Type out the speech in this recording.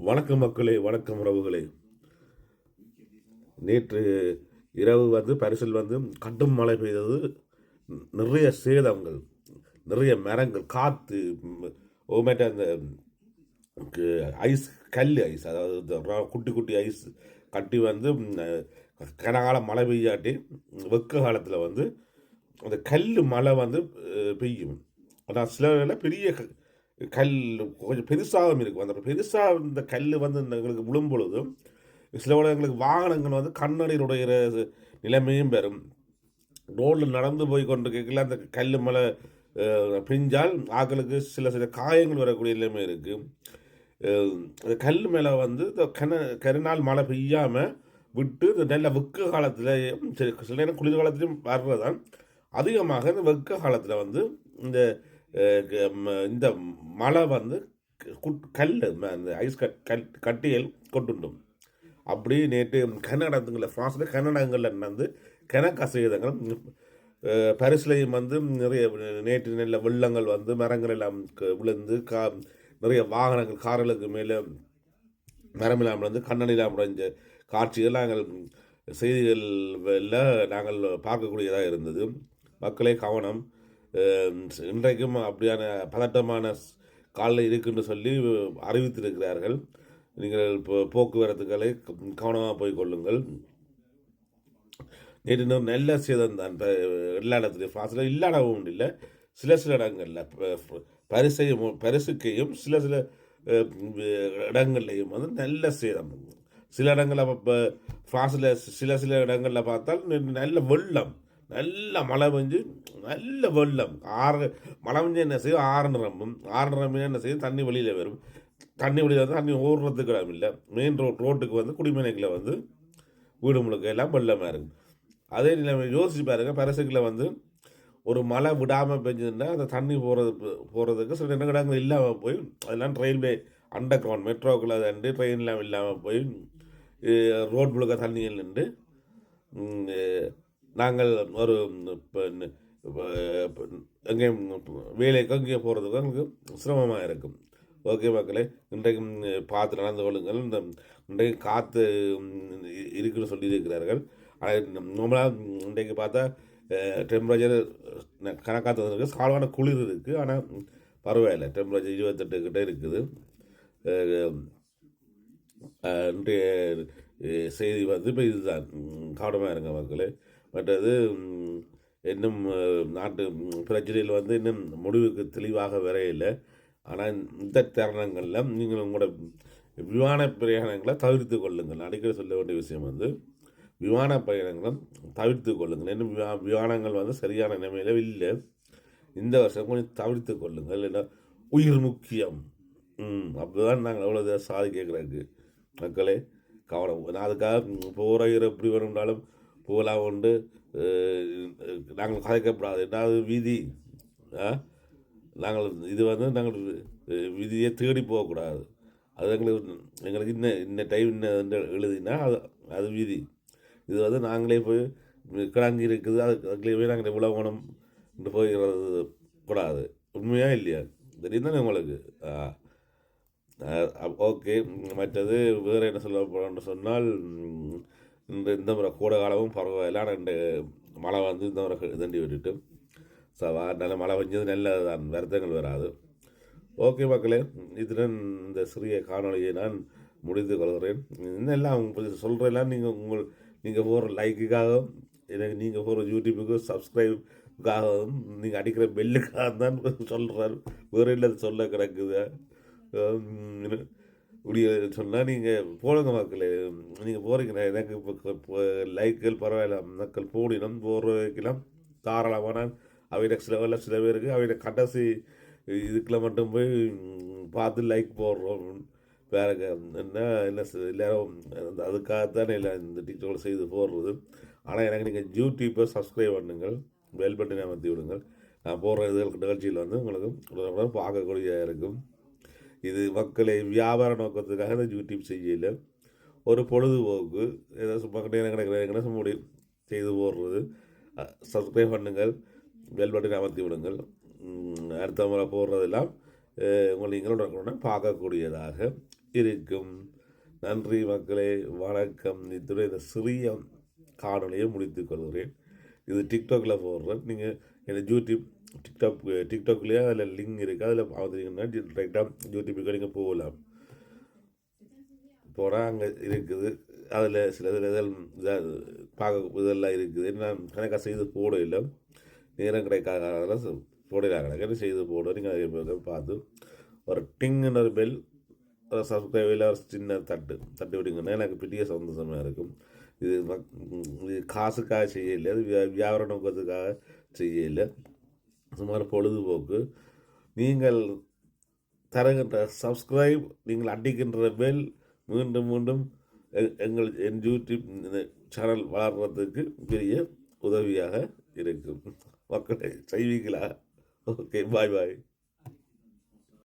வணக்கம் மக்களே வணக்கம் உறவுகளே. நேற்று இரவு வந்து பரிசில் வந்து கடும் மழை பெய்தது. நிறைய சேதங்கள் நிறைய மரங்கள் காற்று ஓமேட்ட அந்த க- ஐஸ் கல் ஐஸ் அதாவது இந்த குட்டி குட்டி ஐஸ் கட்டி வந்து கனகால கனகாலம் மழை பெய்யாட்டி வெக்க காலத்தில் வந்து அந்த கல் மழை வந்து பெய்யும். ஆனால் சில பெரிய க- கல் கொஞ்சம் பெருசாகவும் இருக்கும். அந்த பெருசாக இந்த கல் வந்து இந்த எங்களுக்கு விழும் பொழுதும் சில எங்களுக்கு வாகனங்கள் வந்து கண்ணடியில் உடைகிற நிலைமையும் பெறும். ரோட்டில் நடந்து போய் கொண்டு கேட்கல அந்த கல் மலை பிஞ்சால் ஆக்களுக்கு சில சில காயங்கள் வரக்கூடிய நிலைமை இருக்குது அந்த கல் மேலே வந்து இந்த கன கருநாள் மழை பெய்யாமல் விட்டு இந்த நல்ல வெக்க காலத்தில் சில நேரம் குளிர் காலத்திலையும் வர்றதான் அதிகமாக இந்த வெக்க காலத்தில் வந்து இந்த இந்த மழை வந்து குட்- கல் அந்த ஐஸ் கட் கல் கட்டியல் கொட்டுண்டும் அப்படி நேற்று கன்னடத்துங்களில் ஃப்ரான்ஸில் கன்னடங்களில் நடந்து கணக்கு சேதங்கள் பரிசுலையும் வந்து நிறைய நேற்று நல்ல வெள்ளங்கள் வந்து மரங்கள் எல்லாம் க- விழுந்து கா நிறைய வாகனங்கள் கார்களுக்கு மேலே மரம் இல்லாமல் வந்து கண்ணன் இல்லாமல் காட்சிகள் நாங்கள் செய்திகளில் நாங்கள் பார்க்கக்கூடியதாக இருந்தது. மக்களே கவனம். இன்றைக்கும் அப்படியான பதட்டமான காலில் இருக்குன்னு சொல்லி அறிவித்திருக்கிறார்கள். நீங்கள் இப்போ போக்குவரத்துகளை கவனமாக போய் கொள்ளுங்கள். நேற்று நல்ல சேதம் தான். எல்லா இடத்துலையும் ஃப்ரான்ஸில் இல்லாடவும் இல்லை சில சில இடங்களில் ப- பரிசையும் பரிசுக்கையும் சில சில இடங்கள்லையும் வந்து நல்ல சேதம். சில இடங்களில் இப்போ ஃப்ரான்ஸில் சில சில இடங்களில் பார்த்தால் நல்ல வெள்ளம். நல்ல மழை பெஞ்சு நல்ல வெள்ளம். ஆறு மழை பெஞ்சு என்ன செய்யும்? ஆறு நிரம்பும். ஆறு நிரம்பினா என்ன செய்யும்? தண்ணி வெளியில் வரும். தண்ணி வெளியில் வந்து தண்ணி ஓடுறதுக்கு இடம் இல்லை. மெயின் ரோட் ரோட்டுக்கு வந்து குடிமனைகளை வந்து வீடு முழுக்க எல்லாம் வெள்ளமாக இருக்கும் அதே நிலைமை யோசிச்சு பாருங்க. பரிசுகளை வந்து ஒரு மழை விடாமல் பெஞ்சதுன்னா அந்த தண்ணி போகிறது போகிறதுக்கு சில இடங்கள் இல்லாமல் போய் அதெல்லாம் ரயில்வே அண்டர் கிரவுண்ட் மெட்ரோக்குள்ள தண்டு ட்ரெயின்லாம் இல்லாமல் போய் ரோட் முழுக்க தண்ணியில் நின்று நாங்கள் ஒரு இப்போ எங்கேயும் வேலைக்கு அங்கேயும் போகிறதுக்கு எங்களுக்கு சிரமமாக இருக்கும். ஓகே மக்களே இன்றைக்கும் பார்த்து நடந்து கொள்ளுங்கள். இந்த இன்றைக்கு காற்று இருக்குன்னு சொல்லியிருக்கிறார்கள். ஆனால் இன்றைக்கு பார்த்தா டெம்பரேச்சர் கணக்காக இருக்குது சால்வான குளிர் இருக்குது ஆனால் பரவாயில்ல. டெம்பரேச்சர் இருபத்தெட்டு கிட்டே இருக்குது. இன்றைய செய்தி வந்து இப்போ இதுதான். கவனமாக இருங்க மக்களே. மற்றது இன்னும் நாட்டு பிரச்சனையில் வந்து இன்னும் முடிவுக்கு தெளிவாக வரையில்லை ஆனால் இந்த தருணங்களில் நீங்கள் உங்களோட விமான பிரயாணங்களை தவிர்த்து கொள்ளுங்கள். அடிக்கடி சொல்ல வேண்டிய விஷயம் வந்து விமான பயணங்களும் தவிர்த்து கொள்ளுங்கள். இன்னும் விமா விமானங்கள் வந்து சரியான நிலைமையில் இல்லை. இந்த வருஷம் கொஞ்சம் தவிர்த்து கொள்ளுங்கள். ஏன்னா உயிர் முக்கியம். அப்படி அப்படிதான் நாங்கள் அவ்வளோ சாதி கேட்குறாங்க மக்களே கவனம். நான் அதுக்காக போகிற எப்படி வேணும்னாலும் பூவெல்லாம் உண்டு நாங்கள் கதைக்கப்படாது என்னாவது வீதி நாங்கள் இது வந்து நாங்கள் விதியை தேடி போகக்கூடாது. அது எங்களுக்கு எங்களுக்கு இன்ன இன்ன டைம் இன்ன எழுதினா அது அது விதி. இது வந்து நாங்களே போய் கிடங்கி இருக்குது. அது அதுக்குள்ளே போய் நாங்கள் இவ்வளோ என்று போய்கிறது கூடாது. உண்மையாக இல்லையா? தெரியும் தானே உங்களுக்கு ஓகே. மற்றது வேறு என்ன சொல்ல போகிறோம்னு சொன்னால் இந்த இந்த முறை கோடை காலமும் பரவாயில்ல. ஆனால் இந்த மழை வந்து இந்த முறை தண்டி விட்டுட்டு சவா நல்ல மழை பெஞ்சது நல்ல தான் வருத்தங்கள் வராது. ஓகே மக்களே இதுடன் இந்த சிறிய காணொளியை நான் முடித்து கொள்கிறேன். இன்னும் எல்லாம் உங்களுக்கு சொல்கிறேன் நீங்கள் உங்கள் நீங்கள் போகிற லைக்குக்காகவும் எனக்கு நீங்கள் போகிற யூடியூபுக்கு சப்ஸ்கிரைபுக்காகவும் நீங்கள் அடிக்கிற பெல்லுக்காக தான் சொல்கிறார் வேறு இல்லை சொல்ல கிடக்குது? இப்படி சொன்னால் நீங்கள் போடுங்க மக்களே. நீங்கள் போகிறீங்க எனக்கு இப்போ லைக்குகள் பரவாயில்ல மக்கள் போடினம் போடுறதுக்கெல்லாம் தாராளமான அவையிட சில வேலை சில பேருக்கு அவையிட கடைசி இதுக்குள்ள மட்டும் போய் பார்த்து லைக் போடுறோம். வேறு என்ன என்ன எல்லோரும் எல்லாரும் அதுக்காகத்தானே எல்லாம் இந்த டிக்டாக் செய்து போடுறது. ஆனால் எனக்கு நீங்கள் யூடியூப்பை சப்ஸ்கிரைப் பண்ணுங்கள் பெல் பட்டனை அமர்த்தி விடுங்கள். நான் போடுற இது நிகழ்ச்சியில் வந்து உங்களுக்கு பார்க்கக்கூடிய பார்க்கக்கூடியதாக இருக்கும். இது மக்களை வியாபார நோக்கத்துக்காக இந்த யூடியூப் செய்யல. ஒரு பொழுதுபோக்கு ஏதோ சும்மா நேரம் கிடைக்கிற சும்மா முடியும் செய்து போடுறது. சப்ஸ்கிரைப் பண்ணுங்கள் பெல் பட்டன் அமர்த்தி விடுங்கள். அடுத்த முறை போடுறதெல்லாம் உங்களை நீங்களும் பார்க்கக்கூடியதாக இருக்கும். நன்றி மக்களே வணக்கம். இத்துடன் இந்த சிறிய காணொலியை முடித்துக் கொள்கிறேன். இது டிக்டாக்ல போடுறேன். நீங்கள் எனக்கு யூடியூப் டிக்டாக் டிக்டாக்லேயே அதில் லிங்க் இருக்குது அதில் பார்த்துட்டிங்கன்னா டைரெக்டாக யூடியூப்புக்கு நீங்கள் போகலாம். போனால் அங்கே இருக்குது. அதில் சில இதில் இதில் பார்க்க இதெல்லாம் இருக்குது. நான் கணக்காக செய்து போட இல்லை நேரம் கிடைக்காத போடலாம் கணக்காக செய்து போட நீங்கள் அதை பார்த்து ஒரு டிங்குன்னு ஒரு பெல் ஒரு சப்ஸ்கிரைபில் ஒரு சின்ன தட்டு தட்டு விடுங்கன்னா எனக்கு பெரிய சந்தோஷமாக இருக்கும். இது இது காசுக்காக செய்யலை அது வியா- வியாபார நோக்கத்துக்காக செய்யலை சுமார் பொழுதுபோக்கு. நீங்கள் தருகின்ற சப்ஸ்கிரைப் நீங்கள் அடிக்கின்ற பெல் மீண்டும் மீண்டும் எ- எங்கள் என் யூடியூப் இந்த சேனல் வளர்கிறதுக்கு பெரிய உதவியாக இருக்கும். மக்களை செய்வீங்களா ஓகே பாய் பாய்